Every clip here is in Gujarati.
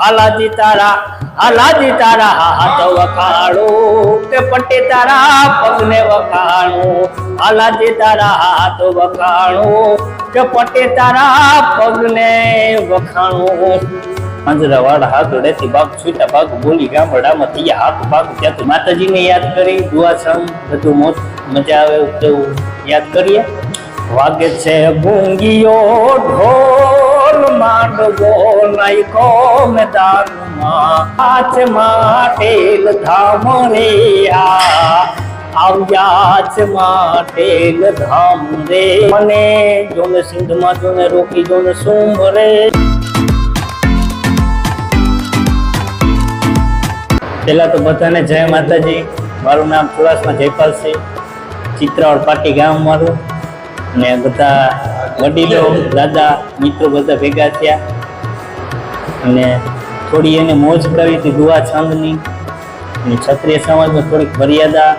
હાલાજી તારા હાલાજી તારા હાથ વખાણો. કે પટે તારા, પગને વખાણો. હાલાજી તારા હાથ વખાણો. કે પટે તારા, પગને વખાણો. પાંજરા વાળા હાથ ઉડેથી બાગ છૂટા બાગ બોલી ગામડામાં હાથ બાગ ત્યાંથી માતાજીને યાદ કરી, દુઆ બધું મોત, મજા આવે તેવું યાદ કરીએ. વાગે છે ભૂંગીયો ઢોલ માંડવો નાઈકો મેદાનમાં હાથમાં ટેલ ધામ રે આ આવ્યા છે માટેલ ધામ રે મને જોને સિંધમાં જોને રોકી જોને રે પેલા તો બધાને જય માતાજી. મારું નામ ચુડાસમા જયપાલ છે ચિત્રાવળ પાટી ગામ મારું. ને બધા વડીલો દાદા મિત્રો બધા ભેગા થયા. અને થોડી એને મોજ કરી હતી દુવા છંદની. અને ક્ષત્રિય સમાજમાં થોડીક મર્યાદા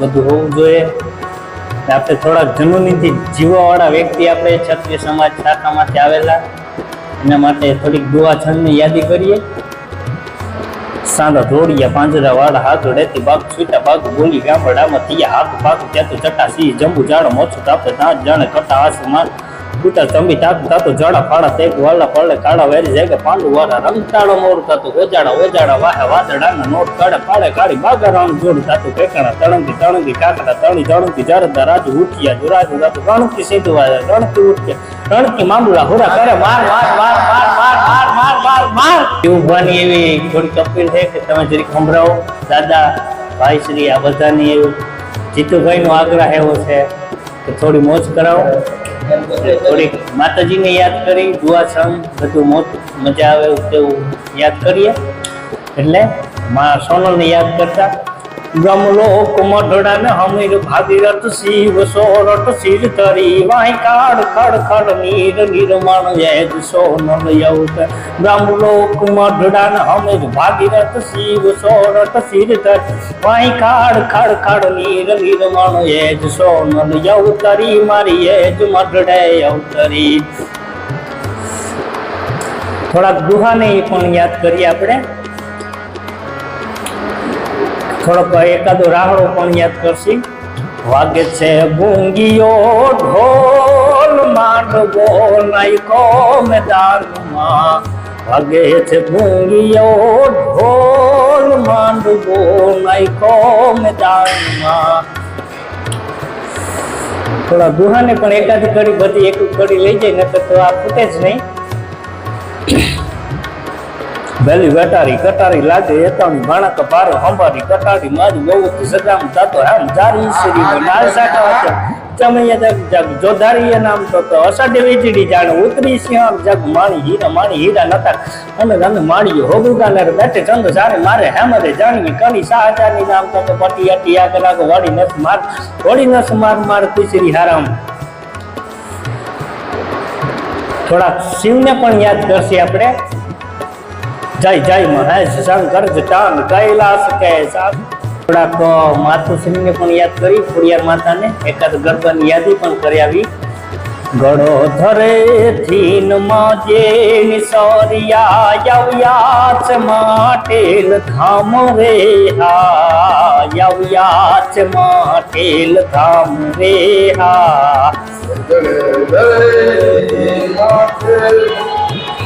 બધું હોવું જોઈએ. આપણે થોડાક જનુનીથી જીવવાવાળા વ્યક્તિ આપણે ક્ષત્રિય સમાજ શાખામાંથી આવેલા. એના માટે થોડીક દુવા છંદની યાદી કરીએ. સાંધા ધોડિયા પાંજરા વાળા હાથ ડેતી બાગ છૂટા બાગ બોલી ગામડામાં થયા હાથ પાક ત્યાં તો ચટા સી જંબુ જાડો મોછું તાપે તાંત જાણે કટા આસમાન. કુતર ચંબી તાપ તાતો જાડા ફાડા શેક વાળા પડે કાળા વેરી જાય કે પાંડુ વાળા રમતાડો મોર તાતો ઓજાડા ઓજાડા વાહે વાદળાના નોટ કાઢે પાડે કાળી બાગા રામ જોડ તાતો કેકણા તણંકી તણંકી કાકડા, તણી તણંકી જરદા, રાજુ, ઉઠિયા જુરાજુ તાતો, ગણકી સીધું વાળા ગણકી ઉઠકે ગણકી મામલા હોરા કરે, માર માર માર માર માર માર માર માર માર. એવું એવી થોડી કપિલ છે કે તમે જરીક સંભળાવો. દાદા, ભાઈ શ્રી, આ બધાની એવું જીતુભાઈ નો આગ્રહ એવો છે થોડી મોજ કરાવો. થોડીક માતાજીને યાદ કરી, દુઆ સંગ બધું મોત, મજા આવે તેવું યાદ કરીએ. એટલે માં સોનલને યાદ કરતા બ્રહ્મલોક મઢડાને હમીર ભાગીરથ શિવ સોરઠ શિર તરી વાહી કાળ ખડ ખડ નીર નિર્માણ યજ સોનલ યૌત બ્રહ્મલોક મઢડાને હમીર ભાગીરથ શિવ સોરઠ શિર તરી વાહી કાળ ખડ ખડ નીર નિર્માણ યજ સોનલ યૌતરી મારી યજ મઢડે યૌતરી થોડાક દુહાને પણ યાદ કરીએ આપણે. થોડોક એકાદો રાહડો પણ યાદ કરશી. વાગે છે ભૂંગીયો ઢોલ માંડવો નાયકો મેદાનમાં. વાગે છે ભૂંગીયો ઢોલ માંડવો નાયકો મેદાનમાં. થોડા દુહાને પણ એકાદ કડી બધી એક કડી લઈ જાય ને તો આ ફૂટે જ નહીં. બેલી વેટારી કટારી લાગે એતાણી ભાણક પારો હંભારી કટારી મારી બહુ સદામ તાતો આમ જારી શ્રી નાલ સાકા હતો ચમૈયા જગ જોધારી નામ તો તો અસાડે વીજળી જાણે ઉતરી શ્યામ જગ, માણી હીરા માણી હીરા નતા. અને રંગ માણીયો હોગુગા નર બેઠે ચંદ સારે મારે હેમરે જાણી કણી સાહજાની નામ તો તો પટી અટી આ કલાકો વાડી નસ માર વાડી નસ માર માર તીસરી હારામ. થોડા શિવને પણ યાદ કરશે આપણે. જય જય મહેશ શંકર જટાન કૈલાસ કે થોડાક માતુશ્રીને પણ યાદ કરી, ખોડિયાર માતાને એકાદ ગરબાની યાદી પણ કરી આવી ગળો ધરે થીન માજે નિસોરિયા યવ્યાચ માટેલ ધામ રે. હા યવ્યાચ માટેલ ધામ રે.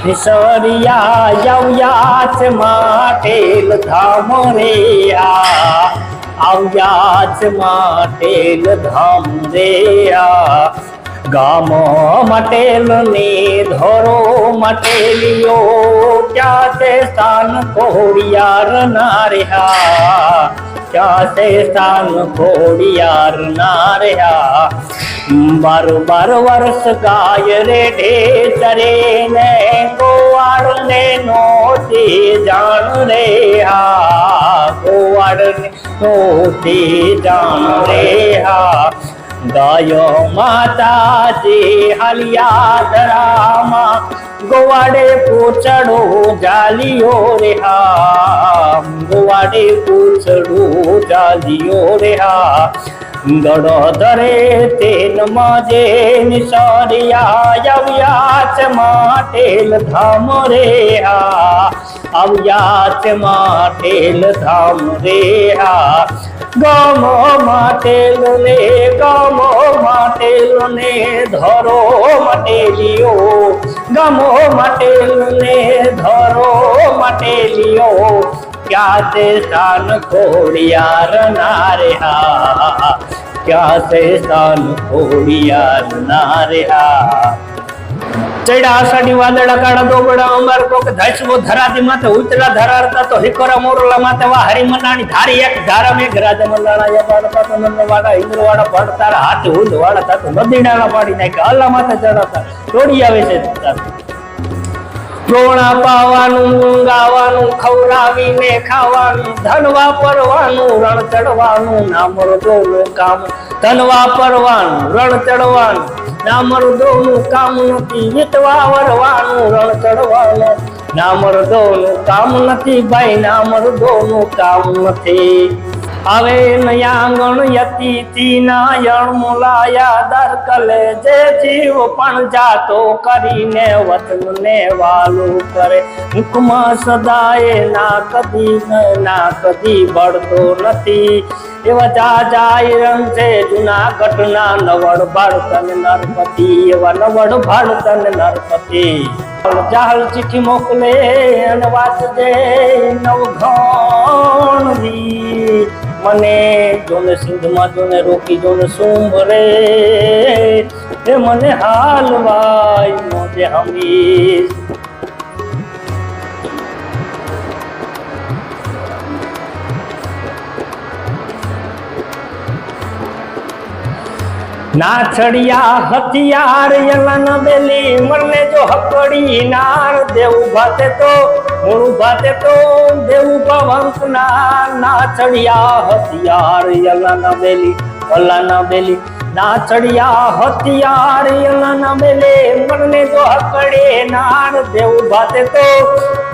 હા નિસરિયા યવ્યાચ માટેલ ધામ રે આ આવ્યાચ માટેલ ધામ રે આ ગામ મટેલ ને ધોરો મટેલિયો ક્યાં તે સ્થાન કોડિયાર ના રહ્યા તે સ્થાન ખોડિયાર ના રહ્યા. બાર બાર વર્ષ ગાય રે ઢેચરે ને કોવાડ ને નોતી જાણ રે હા કોવાડ ને નોતી જાણ રે હા ગાયો માતાજી હાલિયા ધરામાં ગોવાડે પૂછડો જાલિયો રે હા. ગોવાડે પૂછડો જાલિયો રે હા. ધરે તેન માજે નિસરિયા માટેલ ધામ રે હા. આવ્યા છે માટેલ ધામ રે હા. ગમો માટેલ ને ગમો માટેલ ને ધરો માટેલિયો. ગમો માટેલ ને ધરો માટેલિયો. ક્યાં તે સ્થાન ખોડિયાર નારે હા? ક્યાં તે સ્થાન ખોડિયાર નારે હા? ચડ્યા આષાઢી વાદળા કાળા દોબડા અમાર કોક ધસવો ધરાતી માથે ઉતરા ધરારતા તો હિકોરા મોરલા માથે વા હરી મનાણી ધારી એક ધારા મેઘ રાજા મલાણા યબાડતા પાતો નંદ વાડા ઇન્દ્ર વાડા ભણતારા હાથ હુંદ વાડા તા નદીડાળા પાડી નાખે અલ્લા માથે ચડાતા દોડી આવે છે રોણા પાવાનું ગાવાનું ખવડાવીને ખાવાનું ધન વાપરવાનું રણ ચડવાનું ના મરદોનું કામ. ધન વાપરવાનું રણ ચડવાનું ના મરદોનું કામ નથી. વીતવા વરવાનું, રણ ચડવાનું ના મરદોનું કામ નથી. ભાઈ ના મરદોનું કામ નથી. હવે નયાંગણ યતિથી નાયણ મુલાયા દર કલે. જે જીવ પણ જાતો કરીને વતન ને વાલું કરે. મુખમાં સદાય ના કદી ના કદી બળતો નથી. એવા જા જાય રંગ છે જૂના ઘટના નવડ ભાડતન નરપતિ, એવા નવડ ભાડતન નરપતિ. જાહલ ચિઠ્ઠી મોકલે અને વાંચજે નવઘણવી મને જોને સિંધમાં જોને રોકી જોને સુંભ રે એ મને હાલવાય મોજે હમીશ ના છડિયા હથિયાર યલન બેલી મરને જો હકડી નાર, દેવું ભાતે તો મૂળું ભાતે તો દેવું પવંક ના ના હથિયાર યલન બેલી અલ્લાહ બેલી. નાચડિયા હથિયાર યલન બેલે, મરને જો હકડે નાર દેવું ભાતે તો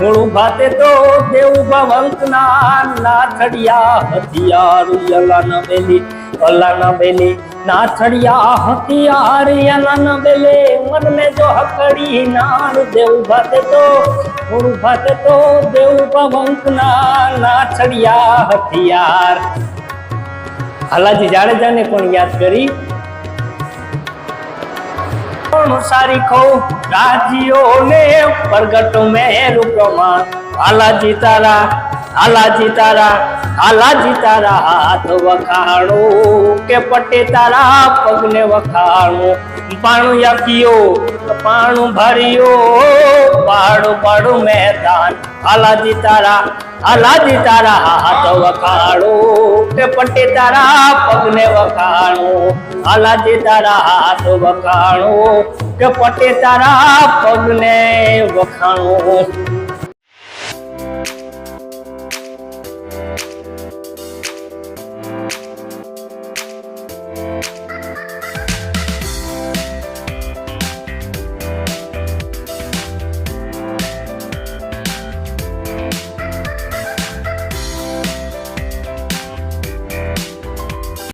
મોણું ભાતે તો દેવું પવંક ના ના છડિયા હથિયાર યલન બેલી અલ્લાહ બેલી. નાથડિયા હથિયાર યલન બેલે મનને જો હકડી નાર દેવ ભાતે તો થોડું ભાતે તો દેવ પવંક ના નાથડિયા હથિયાર હાલાજી જાડેજાને પણ યાદ કરી કોણ સારી ખો રાજીઓ ને પ્રગટ મેરુ પ્રમાણ હાલાજી તારા હાલાજી તારા હાલાજી તારા હાથ વખાણો, કે પટે તારા પગને વખાણો. પાણું યાકીયો પાણું ભર્યો પાડું પાડું મેદાન. હાલાજી તારા હાલાજી તારા હાથ વખાણો, કે પટે તારા પગને વખાણો. હાલાજી તારા હાથ વખાણો, કે પટે તારા પગને વખાણો.